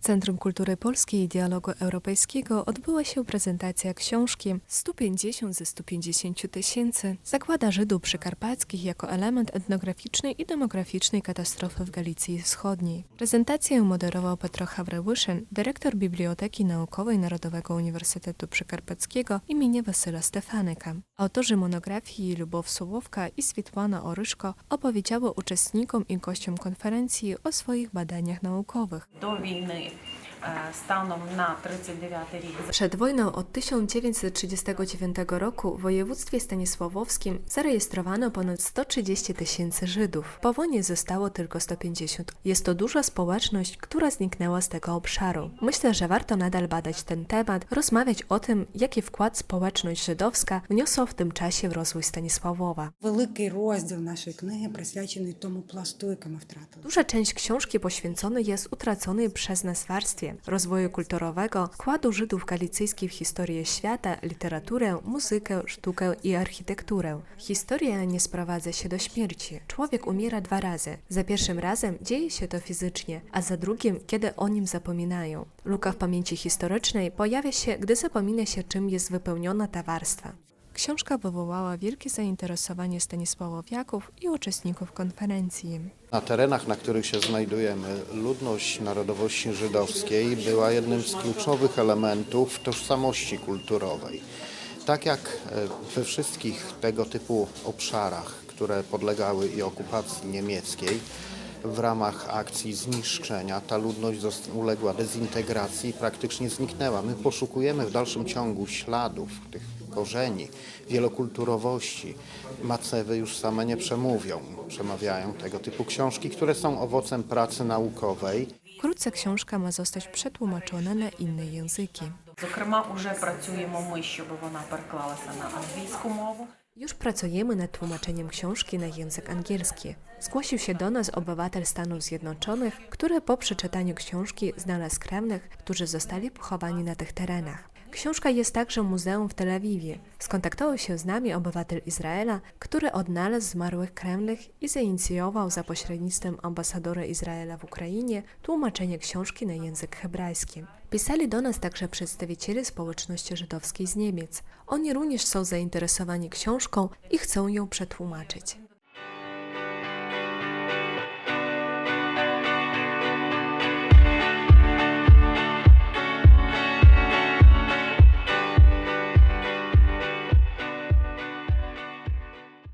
W Centrum Kultury Polskiej i Dialogu Europejskiego odbyła się prezentacja książki 150 ze 150 tysięcy Zakłada Żydów Przykarpackich jako element etnograficzny i demograficznej katastrofy w Galicji Wschodniej. Prezentację moderował Petro Hawrełyszyn, dyrektor Biblioteki Naukowej Narodowego Uniwersytetu Przykarpackiego imienia Wasyla Stefanyka. Autorzy monografii Lubow Sołowka i Switłana Oryszko opowiedziały uczestnikom i gościom konferencji o swoich badaniach naukowych. Do winy е, станом на 39 рік Przed wojną od 1939 roku w województwie stanisławowskim zarejestrowano ponad 130 tysięcy Żydów. Po wojnie zostało tylko 150. Jest to duża społeczność, która zniknęła z tego obszaru. Myślę, że warto nadal badać ten temat, rozmawiać o tym, jaki wkład społeczność żydowska wniosła w tym czasie w rozwój Stanisławowa. Великий розділ нашої книги присвячений тому пласту, який ми втратили. Duża część książki poświęcona jest utraconej przez nas warstwie rozwoju kulturowego, wkładu Żydów galicyjskich w historię świata, literaturę, muzykę, sztukę i architekturę. Historia nie sprowadza się do śmierci. Człowiek umiera dwa razy. Za pierwszym razem dzieje się to fizycznie, a za drugim, kiedy o nim zapominają. Luka w pamięci historycznej pojawia się, gdy zapomina się, czym jest wypełniona ta warstwa. Książka wywołała wielkie zainteresowanie Stanisławowiaków i uczestników konferencji. Na terenach, na których się znajdujemy, ludność narodowości żydowskiej była jednym z kluczowych elementów tożsamości kulturowej. Tak jak e, we wszystkich tego typu obszarach, które podlegały i okupacji niemieckiej, w ramach akcji zniszczenia ta ludność zost- uległa dezintegracji i praktycznie zniknęła. My poszukujemy w dalszym ciągu śladów tych korzeni, wielokulturowości. Macewy już same nie przemówią, przemawiają tego typu książki, które są owocem pracy naukowej. Wkrótce książka ma zostać przetłumaczona na inne języki. Зокрема, уже працюємо ми, щоб вона переклалася на англійську мову. Już pracujemy nad tłumaczeniem książki na język angielski. Zgłosił się do nas obywatel Stanów Zjednoczonych, który po przeczytaniu książki znalazł krewnych, którzy zostali pochowani na tych terenach. Książka jest także muzeum w Tel Awiwie. Skontaktował się z nami obywatel Izraela, który odnalazł zmarłych krewnych i zainicjował za pośrednictwem ambasadora Izraela w Ukrainie tłumaczenie książki na język hebrajski. Pisali do nas także przedstawiciele społeczności żydowskiej z Niemiec. Oni również są zainteresowani książką i chcą ją przetłumaczyć.